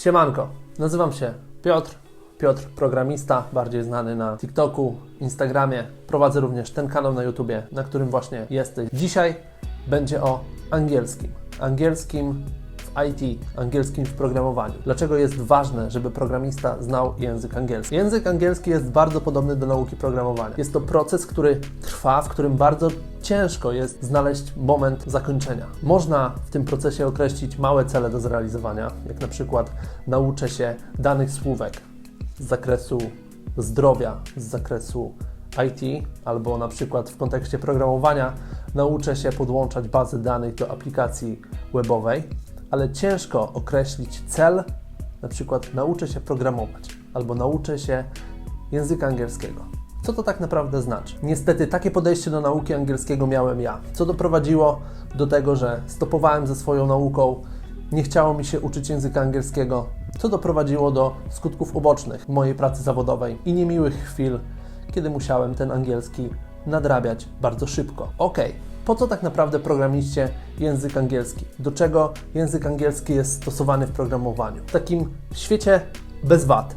Siemanko, nazywam się Piotr. Piotr, programista, bardziej znany na TikToku, Instagramie. Prowadzę również ten kanał na YouTubie, na którym właśnie jesteś. Dzisiaj będzie o angielskim. Angielskim IT, angielskim w programowaniu. Dlaczego jest ważne, żeby programista znał język angielski? Język angielski jest bardzo podobny do nauki programowania. Jest to proces, który trwa, w którym bardzo ciężko jest znaleźć moment zakończenia. Można w tym procesie określić małe cele do zrealizowania, jak na przykład nauczę się danych słówek z zakresu zdrowia, z zakresu IT, albo na przykład w kontekście programowania nauczę się podłączać bazę danych do aplikacji webowej, ale ciężko określić cel, na przykład nauczę się programować, albo nauczę się języka angielskiego. Co to tak naprawdę znaczy? Niestety takie podejście do nauki angielskiego miałem ja, co doprowadziło do tego, że stopowałem ze swoją nauką, nie chciało mi się uczyć języka angielskiego, co doprowadziło do skutków ubocznych mojej pracy zawodowej i niemiłych chwil, kiedy musiałem ten angielski nadrabiać bardzo szybko. Ok, po co tak naprawdę programiście język angielski? Do czego język angielski jest stosowany w programowaniu? W takim świecie bez wad.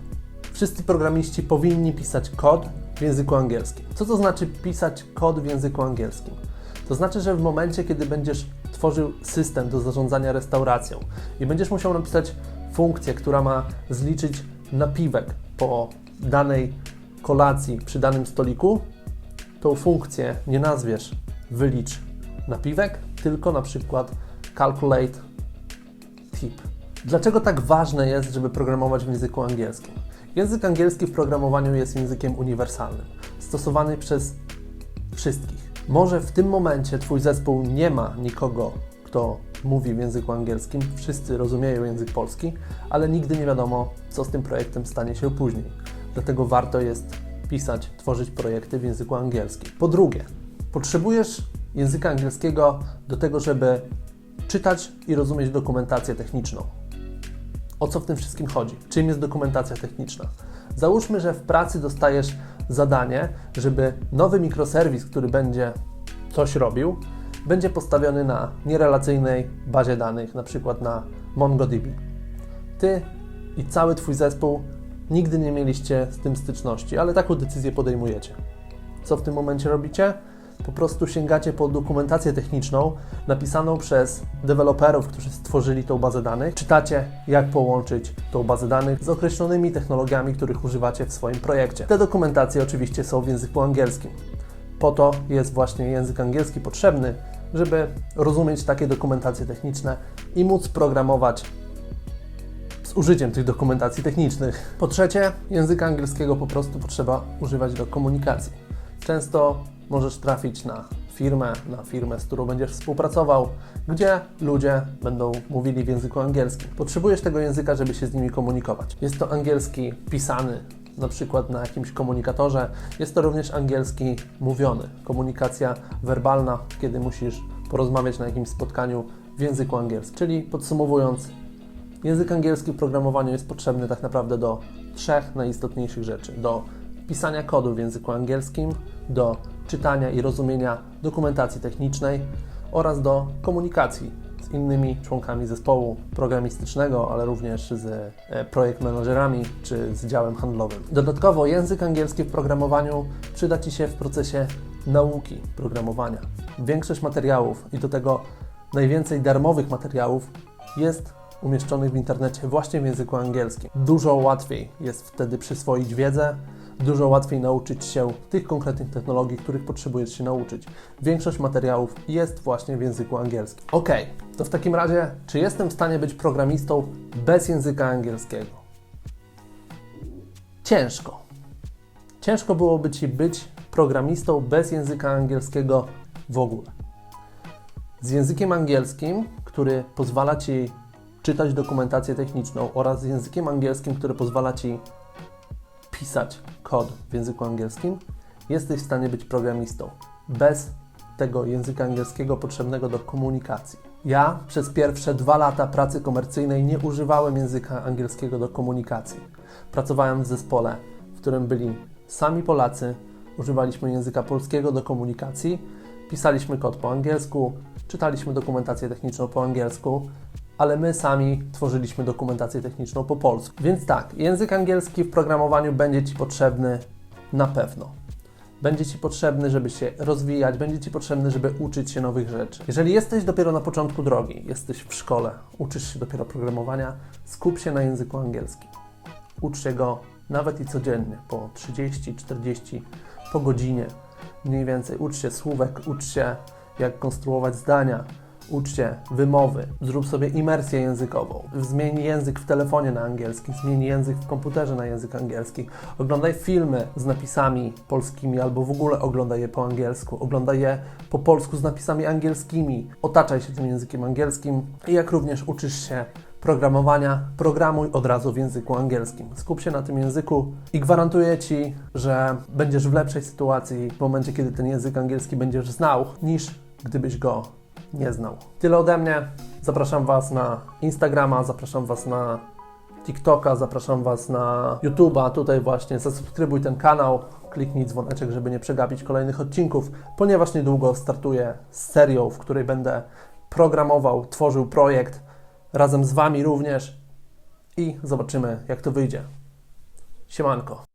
Wszyscy programiści powinni pisać kod w języku angielskim. Co to znaczy pisać kod w języku angielskim? To znaczy, że w momencie, kiedy będziesz tworzył system do zarządzania restauracją i będziesz musiał napisać funkcję, która ma zliczyć napiwek po danej kolacji przy danym stoliku, tą funkcję nie nazwiesz wylicz napiwek, tylko na przykład calculate tip. Dlaczego tak ważne jest, żeby programować w języku angielskim? Język angielski w programowaniu jest językiem uniwersalnym, stosowany przez wszystkich. Może w tym momencie Twój zespół nie ma nikogo, kto mówi w języku angielskim, wszyscy rozumieją język polski, ale nigdy nie wiadomo, co z tym projektem stanie się później. Dlatego warto jest pisać, tworzyć projekty w języku angielskim. Po drugie, potrzebujesz języka angielskiego do tego, żeby czytać i rozumieć dokumentację techniczną. O co w tym wszystkim chodzi? Czym jest dokumentacja techniczna? Załóżmy, że w pracy dostajesz zadanie, żeby nowy mikroserwis, który będzie coś robił, będzie postawiony na nierelacyjnej bazie danych, na przykład na MongoDB. Ty i cały Twój zespół nigdy nie mieliście z tym styczności, ale taką decyzję podejmujecie. Co w tym momencie robicie? Po prostu sięgacie po dokumentację techniczną napisaną przez deweloperów, którzy stworzyli tą bazę danych. Czytacie, jak połączyć tą bazę danych z określonymi technologiami, których używacie w swoim projekcie. Te dokumentacje oczywiście są w języku angielskim. Po to jest właśnie język angielski potrzebny, żeby rozumieć takie dokumentacje techniczne i móc programować z użyciem tych dokumentacji technicznych. Po trzecie, języka angielskiego po prostu potrzeba używać do komunikacji. Często możesz trafić na firmę, na firmę, z którą będziesz współpracował, gdzie ludzie będą mówili w języku angielskim. Potrzebujesz tego języka, żeby się z nimi komunikować. Jest to angielski pisany, na przykład na jakimś komunikatorze. Jest to również angielski mówiony, komunikacja werbalna, kiedy musisz porozmawiać na jakimś spotkaniu w języku angielskim. Czyli podsumowując, język angielski w programowaniu jest potrzebny tak naprawdę do trzech najistotniejszych rzeczy: do pisania kodu w języku angielskim, do czytania i rozumienia dokumentacji technicznej oraz do komunikacji z innymi członkami zespołu programistycznego, ale również z e, projekt managerami czy z działem handlowym. Dodatkowo język angielski w programowaniu przyda Ci się w procesie nauki programowania. Większość materiałów i do tego najwięcej darmowych materiałów jest umieszczonych w internecie właśnie w języku angielskim. Dużo łatwiej jest wtedy przyswoić wiedzę, dużo łatwiej nauczyć się tych konkretnych technologii, których potrzebujesz się nauczyć. Większość materiałów jest właśnie w języku angielskim. Ok, to w takim razie, czy jestem w stanie być programistą bez języka angielskiego? Ciężko. Ciężko byłoby Ci być programistą bez języka angielskiego w ogóle. Z językiem angielskim, który pozwala Ci czytać dokumentację techniczną oraz z językiem angielskim, który pozwala Ci pisać kod w języku angielskim, jesteś w stanie być programistą bez tego języka angielskiego potrzebnego do komunikacji. Ja przez pierwsze dwa lata pracy komercyjnej nie używałem języka angielskiego do komunikacji. Pracowałem w zespole, w którym byli sami Polacy, używaliśmy języka polskiego do komunikacji, pisaliśmy kod po angielsku, czytaliśmy dokumentację techniczną po angielsku ale my sami tworzyliśmy dokumentację techniczną po polsku. Więc tak, język angielski w programowaniu będzie Ci potrzebny na pewno. Będzie Ci potrzebny, żeby się rozwijać, będzie Ci potrzebny, żeby uczyć się nowych rzeczy. Jeżeli jesteś dopiero na początku drogi, jesteś w szkole, uczysz się dopiero programowania, skup się na języku angielskim. Ucz się go nawet i codziennie, po 30, 40, po godzinie mniej więcej. Ucz się słówek, ucz się jak konstruować zdania, ucz się wymowy, zrób sobie imersję językową, zmień język w telefonie na angielski, zmień język w komputerze na język angielski, oglądaj filmy z napisami polskimi albo w ogóle oglądaj je po angielsku, oglądaj je po polsku z napisami angielskimi, otaczaj się tym językiem angielskim. I jak również uczysz się programowania, programuj od razu w języku angielskim. Skup się na tym języku i gwarantuję Ci, że będziesz w lepszej sytuacji w momencie, kiedy ten język angielski będziesz znał, niż gdybyś go nie znał. Tyle ode mnie. Zapraszam Was na Instagrama, zapraszam Was na TikToka, zapraszam Was na YouTube'a. Tutaj właśnie zasubskrybuj ten kanał, kliknij dzwoneczek, żeby nie przegapić kolejnych odcinków, ponieważ niedługo startuję z serią, w której będę programował, tworzył projekt razem z Wami również i zobaczymy, jak to wyjdzie. Siemanko.